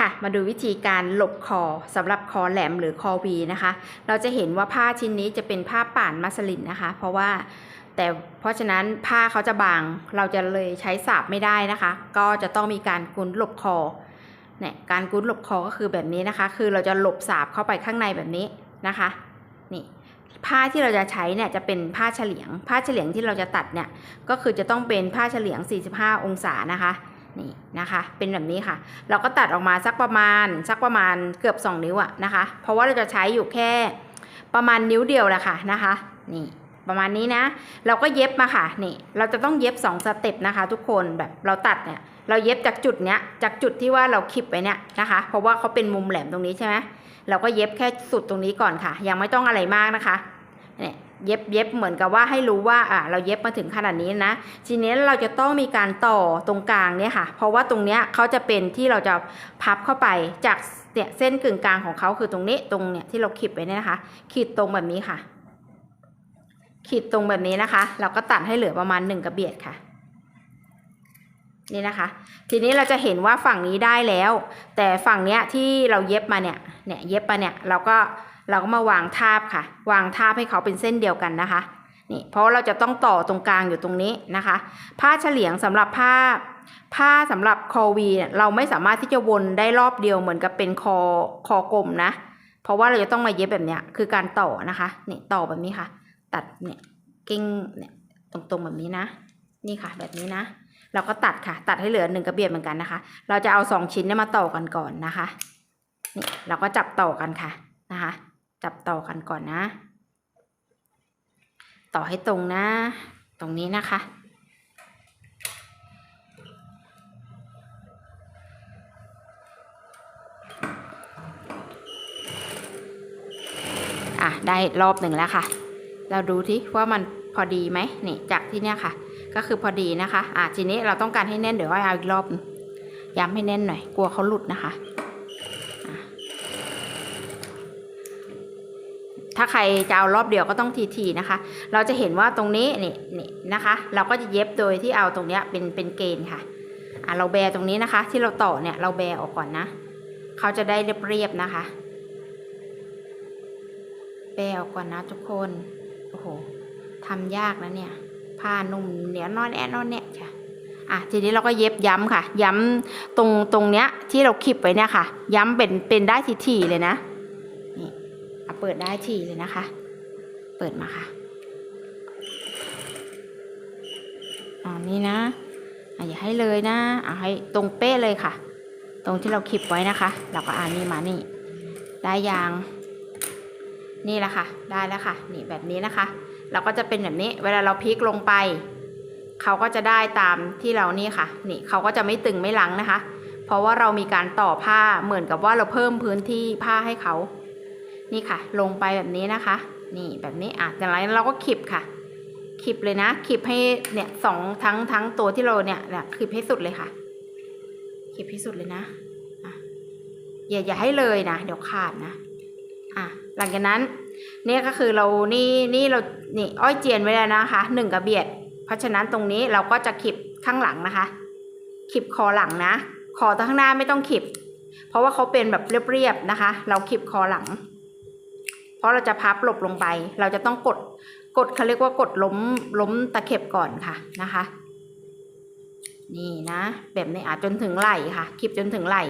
ค่ะ มาดูวิธีการหลบคอสำหรับคอแหลมหรือคอวีนะคะ เราจะเห็นว่าผ้าชิ้นนี้จะเป็นผ้าป่านมัสลินนะคะ เพราะว่าแต่เพราะฉะนั้นผ้าเขาจะบางเราจะเลยใช้สาบไม่ได้นะคะ ก็จะต้องมีการกุนหลบคอเนี่ยการกุนหลบคอก็คือแบบนี้นะคะ คือเราจะหลบสาบเข้าไปข้างในแบบนี้นะคะนี่ผ้าที่เราจะใช้เนี่ยจะเป็นผ้าเฉลียง ผ้าเฉลียงที่เราจะตัดเนี่ยก็คือจะต้องเป็นผ้าเฉลียง 45 องศานะคะ นี่นะคะ เป็นแบบนี้ค่ะ เราก็ตัดออกมาสักประมาณสักประมาณเกือบ 2 นิ้วอะนะคะ เพราะว่าเราจะใช้อยู่แค่ประมาณนิ้วเดียวแหละค่ะนะคะ นี่ประมาณนี้นะ เราก็เย็บมาค่ะ นี่ เราจะต้องเย็บ 2 สเต็ปนะคะ ทุกคน แบบเราตัดเนี่ย เราเย็บจากจุดเนี้ย จากจุดที่ว่าเราคลิปไว้เนี่ยนะคะ เพราะว่าเขาเป็นมุมแหลมตรงนี้ใช่ไหมเราก็เย็บแค่สุดตรงนี้ก่อนค่ะ ยังไม่ต้องอะไรมากนะคะ เนี่ย เย็บเย็บเหมือนกับว่าให้รู้ว่าอ่าเราเย็บมาถึงขนาดนี้นะทีนี้เราจะต้องมีการต่อตรงกลางเนี่ยค่ะ เพราะว่าตรงเนี้ยเขาจะเป็นที่เราจะพับเข้าไปจากเนี่ยเส้นกึ่งกลางของเขาคือตรงนี้ตรงเนี่ยที่เราขีดไว้เนี่ยนะคะ ขีดตรงแบบนี้ค่ะ ขีดตรงแบบนี้นะคะ เราก็ตัดให้เหลือประมาณหนึ่งกระเบียดค่ะนี่นะคะ ทีนี้เราจะเห็นว่าฝั่งนี้ได้แล้ว แต่ฝั่งเนี้ยที่เราเย็บมาเนี่ยเนี่ยเย็บมาเนี่ยเราก็ เราก็มาวางทาบค่ะ วางทาบให้เขาเป็นเส้นเดียวกันนะคะนี่เพราะเราจะต้องต่อตรงกลางอยู่ตรงนี้นะคะ ผ้าเฉลียงสำหรับผ้า ผ้าสำหรับคอวีเนี่ยเราไม่สามารถที่จะวนได้รอบเดียวเหมือนกับเป็นคอคอกลมนะ เพราะว่าเราจะต้องมาเย็บแบบเนี้ยคือการต่อนะคะนี่ต่อแบบนี้ค่ะ ตัดเนี่ยกิ้งเนี่ยตรงๆแบบนี้นะ นี่ค่ะ แบบนี้นะ เราก็ตัดค่ะ ตัดให้เหลือหนึ่งกระเบียดเหมือนกันนะคะ เราจะเอาสองชิ้นเนี่ยมาต่อกันก่อนนะคะนี่เราก็จับต่อกันค่ะนะคะ จับต่อกันก่อนนะ ต่อให้ตรงนะ ตรงนี้นะคะ อะ ได้รอบหนึ่งแล้วค่ะ เราดูที่ว่ามันพอดีไหมนี่จากที่เนี้ยค่ะ ก็คือพอดีนะคะ อะทีนี้เราต้องการให้แน่นเดี๋ยวเอาอีกรอบหนึ่งย้ำให้แน่นหน่อย กลัวเขาหลุดนะคะ ถ้าใครจะเอารอบเดียวก็ต้องทีๆนะคะ เราจะเห็นว่าตรงนี้นี่นี่นะคะ เราก็จะเย็บโดยที่เอาตรงเนี้ยเป็นเป็นเกณฑ์ค่ะอะเราแบตรงนี้นะคะ ที่เราต่อเนี่ยเราแบออกก่อนนะเขาจะได้เรียบๆนะคะ แบออกก่อนนะทุกคนโอ้โหทำยากนะเนี่ยผ้านุ่มเหนียวนอนแอนนอนเนี่ยค่ะอะทีนี้เราก็เย็บย้ำค่ะ ย้ำตรงตรงเนี้ยที่เราคลิปไว้เนี่ยค่ะ ย้ำเป็นเป็นได้ทีๆเลยนะ เปิดได้ทีเลยนะคะ เปิดมาค่ะอ่านี่นะอย่าให้เลยนะเอะให้ตรงเป๊ะเลยค่ะ ตรงที่เราคลิปไว้นะคะ เราก็อ่านนี่มานี่ ได้ยาง นี่แหละค่ะ ได้แล้วค่ะ นี่แบบนี้นะคะ เราก็จะเป็นแบบนี้ เวลาเราพลิกลงไป เขาก็จะได้ตามที่เรานี่ค่ะ นี่เขาก็จะไม่ตึงไม่ลังนะคะ เพราะว่าเรามีการต่อผ้าเหมือนกับว่าเราเพิ่มพื้นที่ผ้าให้เขา นี่ค่ะ ลงไปแบบนี้นะคะ นี่แบบนี้อะจากนั้นเราก็ขีบค่ะขีบเลยนะขีบให้เนี่ยสองทั้งทั้งตัวที่เราเนี่ยเนี่ยขีบให้สุดเลยค่ะขีบให้สุดเลยนะอย่าอย่าให้เลยนะเดี๋ยวขาดนะ อะหลังจากนั้นเนี่ยก็คือเรานี่นี่เรานี่อ้อยเจียนไว้แล้วนะคะหนึ่งกระเบียด เพราะฉะนั้นตรงนี้เราก็จะขีบข้างหลังนะคะขีบคอหลังนะคอตรงข้างหน้าไม่ต้องขีบเพราะว่าเขาเป็นแบบเรียบๆนะคะ เราขีบคอหลัง เพราะเราจะพับหลบลงไป เราจะต้องกดกดเขาเรียกว่ากดล้มล้มตะเข็บก่อนค่ะนะคะ นี่นะ แบบนี้อาจจนถึงไหล่ค่ะขีบจนถึงไหล่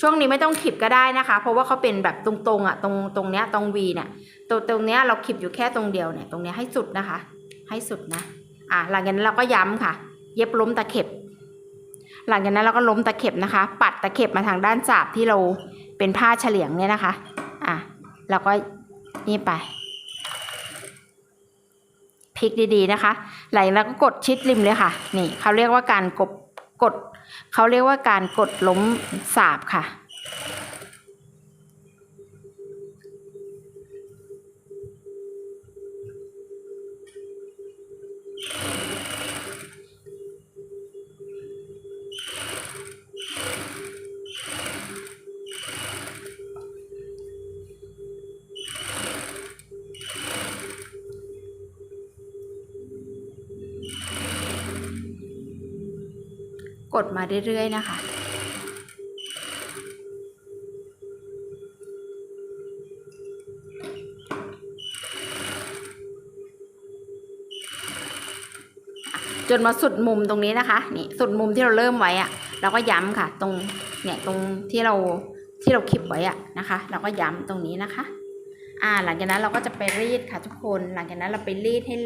ช่วงนี้ไม่ต้องขีบก็ได้นะคะ เพราะว่าเขาเป็นแบบตรงๆอะตรงตรงเนี้ยตรงวีเนี่ยตรงตรงเนี้ยเราขีบอยู่แค่ตรงเดียวเนี่ยตรงเนี้ยให้สุดนะคะ ให้สุดนะอะหลังจากนั้นเราก็ย้ำค่ะ เย็บล้มตะเข็บ หลังจากนั้นเราก็ล้มตะเข็บนะคะ ปัดตะเข็บมาทางด้านสาบที่เราเป็นผ้าเฉลียงเนี่ยนะคะอะเราก็ นี่ไปพลิกดีๆนะคะไหลแล้วก็กดชิดริมเลยค่ะ นี่เขาเรียกว่าการกดกดเขาเรียกว่าการกดล้มสาบค่ะ กดมาเรื่อยๆ นะคะจนมาสุดมุมตรงนี้นะคะนี่สุดมุมที่เราเริ่มไว้อะเราก็ย้ำค่ะ ตรงเนี่ยตรงที่เราที่เราคลิปไว้อะนะคะ เราก็ย้ำตรงนี้นะคะ อ่าหลังจากนั้นเราก็จะไปรีดค่ะทุกคนหลังจากนั้นเราไปรีดให้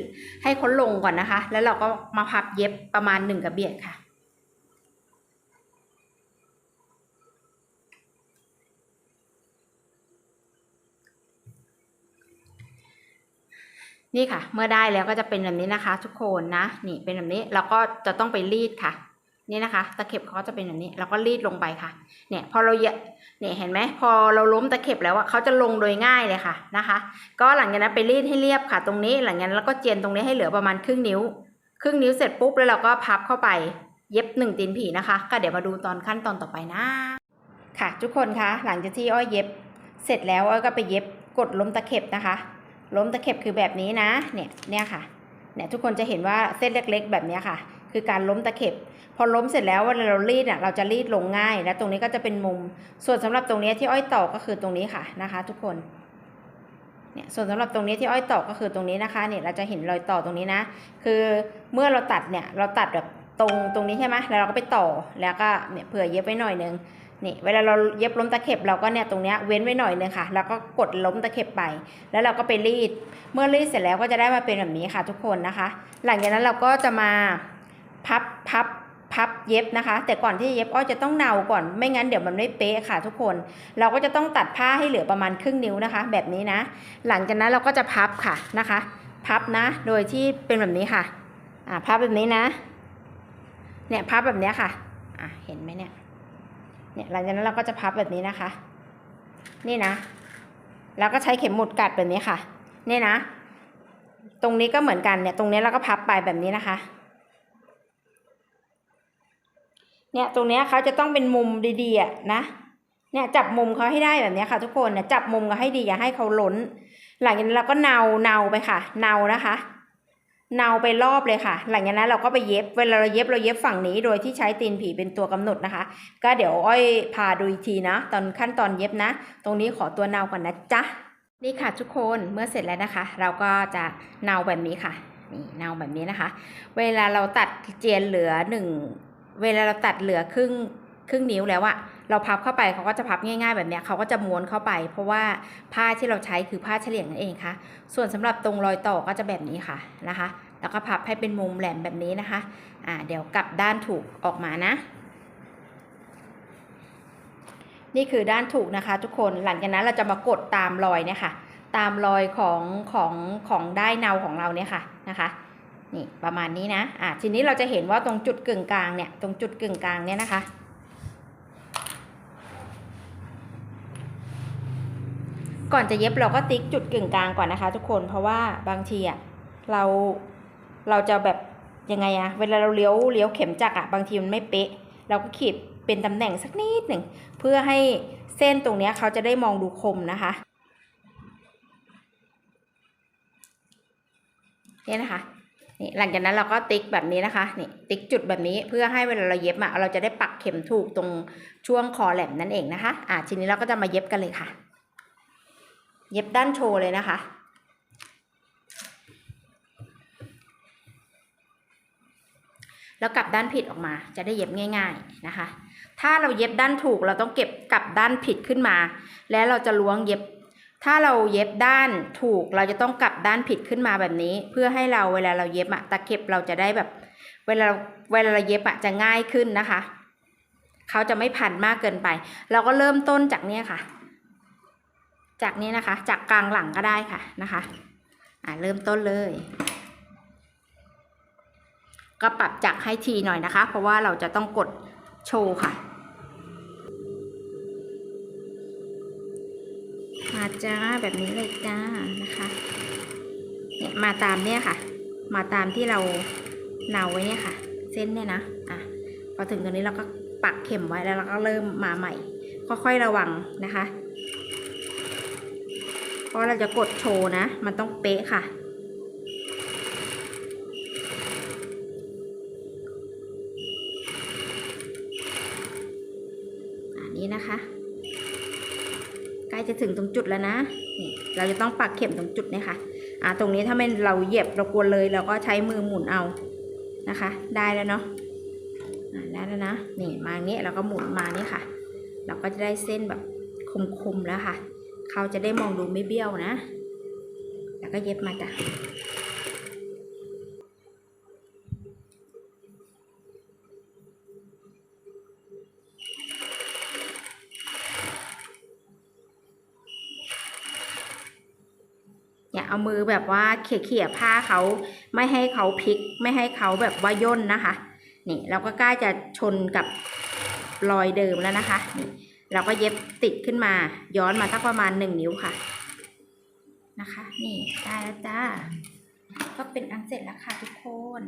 ให้ค้นลงก่อนนะคะ แล้วเราก็มาพับเย็บประมาณหนึ่งกระเบียดค่ะ นี่ค่ะ เมื่อได้แล้วก็จะเป็นแบบนี้นะคะ ทุกคนนะ นี่เป็นแบบนี้เราก็จะต้องไปรีดค่ะ นี่นะคะ ตะเข็บเขาจะเป็นแบบนี้เราก็รีดลงไปค่ะ เนี่ยพอเราเหยะเนี่ยเห็นไหมพอเราล้มตะเข็บแล้วอะเขาจะลงโดยง่ายเลยค่ะนะคะ ก็หลังจากนั้นไปรีดให้เรียบค่ะ ตรงนี้หลังจากนั้นแล้วก็เจียนตรงนี้ให้เหลือประมาณครึ่งนิ้ว ครึ่งนิ้วเสร็จปุ๊บแล้วเราก็พับเข้าไปเย็บหนึ่งตีนผีนะคะ ก็เดี๋ยวมาดูตอนขั้นตอนต่อไปนะค่ะ ทุกคนคะหลังจากที่อ้อยเย็บ เสร็จแล้วอ้อยก็ไปเย็บกดล้มตะเข็บนะคะ ล้มตะเข็บคือแบบนี้นะเนี่ยเนี่ยค่ะเนี่ยทุกคนจะเห็นว่าเส้นเล็กๆ แบบนี้ค่ะ คือการล้มตะเข็บ พอล้มเสร็จแล้วเวลาเรารีดอะเราจะรีดลงง่าย และตรงนี้ก็จะเป็นมุม ส่วนสำหรับตรงนี้ที่อ้อยตอกก็คือตรงนี้ค่ะนะคะ ทุกคนเนี่ยส่วนสำหรับตรงนี้ที่อ้อยตอกก็คือตรงนี้นะคะเนี่ยเราจะเห็นรอยต่อตรงนี้นะ คือเมื่อเราตัดเนี่ยเราตัดแบบตรงตรงนี้ใช่ไหมแล้วเราก็ไปต่อแล้วก็เนี่ยเผื่อเย็บไว้หน่อยนึง นี่เวลาเราเย็บล้มตะเข็บเราก็เนี่ยตรงเนี้ยเว้นไว้หน่อยนึงค่ะ แล้วก็กดล้มตะเข็บไป แล้วเราก็ไปรีด เมื่อรีดเสร็จแล้วก็จะได้มาเป็นแบบนี้ค่ะทุกคนนะคะ หลังจากนั้นเราก็จะมาพับพับพับเย็บนะคะ แต่ก่อนที่จะเย็บอ้อจะต้องเนาก่อนไม่งั้นเดี๋ยวมันไม่เป๊ะค่ะ ทุกคน เราก็จะต้องตัดผ้าให้เหลือประมาณครึ่งนิ้วนะคะ แบบนี้นะ หลังจากนั้นเราก็จะพับค่ะนะคะ พับนะ โดยที่เป็นแบบนี้ค่ะอ่าพับแบบนี้นะ เนี่ยพับแบบนี้ค่ะอะเห็นไหมเนี่ย เนี่ยหลังจากนั้นเราก็จะพับแบบนี้นะคะ นี่นะ แล้วก็ใช้เข็มหมุดกัดแบบนี้ค่ะ นี่นะ ตรงนี้ก็เหมือนกันเนี่ย ตรงนี้เราก็พับไปแบบนี้นะคะ เนี่ยตรงเนี้ยเขาจะต้องเป็นมุมดีๆอะนะเนี่ยจับมุมเขาให้ได้แบบนี้ค่ะ ทุกคนเนี่ยจับมุมเขาให้ดีอย่าให้เขาล้น หลังจากนั้นเราก็เนาเนาไปค่ะ เนานะคะ เนาไปรอบเลยค่ะ หลังจากนั้นเราก็ไปเย็บ เวลาเราเย็บเราเย็บฝั่งนี้ โดยที่ใช้ตีนผีเป็นตัวกำหนดนะคะ ก็เดี๋ยวอ้อยพาดูอีกทีนะ ตอนขั้นตอนเย็บนะ ตรงนี้ขอตัวเนาก่อนนะจ๊ะ นี่ค่ะทุกคน เมื่อเสร็จแล้วนะคะ เราก็จะเนาแบบนี้ค่ะ นี่เนาแบบนี้นะคะ เวลาเราตัดเจียนเหลือหนึ่ง เวลาเราตัดเหลือครึ่งครึ่งนิ้วแล้วอะ เราพับเข้าไปเขาก็จะพับง่าย ๆ แบบเนี้ยเขาก็จะม้วนเข้าไป เพราะว่าผ้าที่เราใช้คือผ้าเฉลี่ยงนั่นเองค่ะ ส่วนสำหรับตรงรอยต่อก็จะแบบนี้ค่ะนะคะ แล้วก็พับให้เป็นมุมแหลมแบบนี้นะคะอ่าเดี๋ยวกลับด้านถูกออกมานะ นี่คือด้านถูกนะคะทุกคนหลังจากนั้นเราจะมากดตามรอยเนี่ยค่ะ ตามรอยของของของได้เนาของเราเนี่ยค่ะนะคะนี่ประมาณนี้นะ อ่าทีนี้เราจะเห็นว่าตรงจุดกึ่งกลางเนี่ย ตรงจุดกึ่งกลางเนี่ยนะคะ ก่อนจะเย็บเราก็ติ๊กจุดกึ่งกลางก่อนนะคะ ทุกคนเพราะว่าบางทีอะเราเราจะแบบยังไงอะเวลาเราเลี้ยวเลี้ยวเข็มจักรอะบางทีมันไม่เป๊ะ เราก็ขีดเป็นตำแหน่งสักนิดหนึ่งเพื่อให้เส้นตรงนี้เขาจะได้มองดูคมนะคะนี่นะคะนี่หลังจากนั้นเราก็ติ๊กแบบนี้นะคะนี่ติ๊กจุดแบบนี้เพื่อให้เวลาเราเย็บอะเราจะได้ปักเข็มถูกตรงช่วงคอแหลมนั่นเองนะคะอ่าทีนี้เราก็จะมาเย็บกันเลยค่ะ เย็บด้านโชว์เลยนะคะ แล้วกลับด้านผิดออกมาจะได้เย็บง่าย ๆนะคะ ถ้าเราเย็บด้านถูกเราต้องเก็บกลับด้านผิดขึ้นมา แล้วเราจะล้วงเย็บ ถ้าเราเย็บด้านถูกเราจะต้องกลับด้านผิดขึ้นมาแบบนี้ เพื่อให้เราเวลาเราเย็บอะตะเข็บเราจะได้แบบ เวลาเวลาเราเย็บอะจะง่ายขึ้นนะคะ เขาจะไม่พันมากเกินไป เราก็เริ่มต้นจากเนี้ยค่ะ จากนี้นะคะ จากกลางหลังก็ได้ค่ะนะคะอ่าเริ่มต้นเลย ก็ปรับจักรให้ทีหน่อยนะคะ เพราะว่าเราจะต้องกดโชว์ค่ะมาจ้าแบบนี้เลยจ้านะคะเนี่ยมาตามเนี่ยค่ะ มาตามที่เราเนาไว้เนี่ยค่ะ เส้นเนี่ยนะอะพอถึงตรงนี้เราก็ปักเข็มไว้แล้วเราก็เริ่มมาใหม่ ค่อยๆระวังนะคะ เพราะเราจะกดโชว์นะ มันต้องเป๊ะค่ะ อันนี้นะคะ ใกล้จะถึงตรงจุดแล้วนะ นี่เราจะต้องปักเข็มตรงจุดเนี่ยค่ะ อ่า ตรงนี้ถ้าไม่เราเหยียบเรากวนเลยเราก็ใช้มือหมุนเอานะคะ ได้แล้วเนาะได้แล้วนะ นี่มาอย่างนี้เราก็หมุนมานี่ค่ะ เราก็จะได้เส้นแบบคมๆแล้วค่ะ เขาจะได้มองดูไม่เบี้ยวนะ แล้วก็เย็บมาจ้ะอย่าเอามือแบบว่าเขี่ยๆผ้าเขาไม่ให้เขาพลิก ไม่ให้เขาแบบว่าย่นนะคะ นี่เราก็ใกล้จะชนกับรอยเดิมแล้วนะคะนี่ เราก็เย็บติดขึ้นมา ย้อนมาสักประมาณหนึ่งนิ้วค่ะ นะคะ นี่ได้แล้วจ้า ก็เป็นอันเสร็จแล้วค่ะทุกคน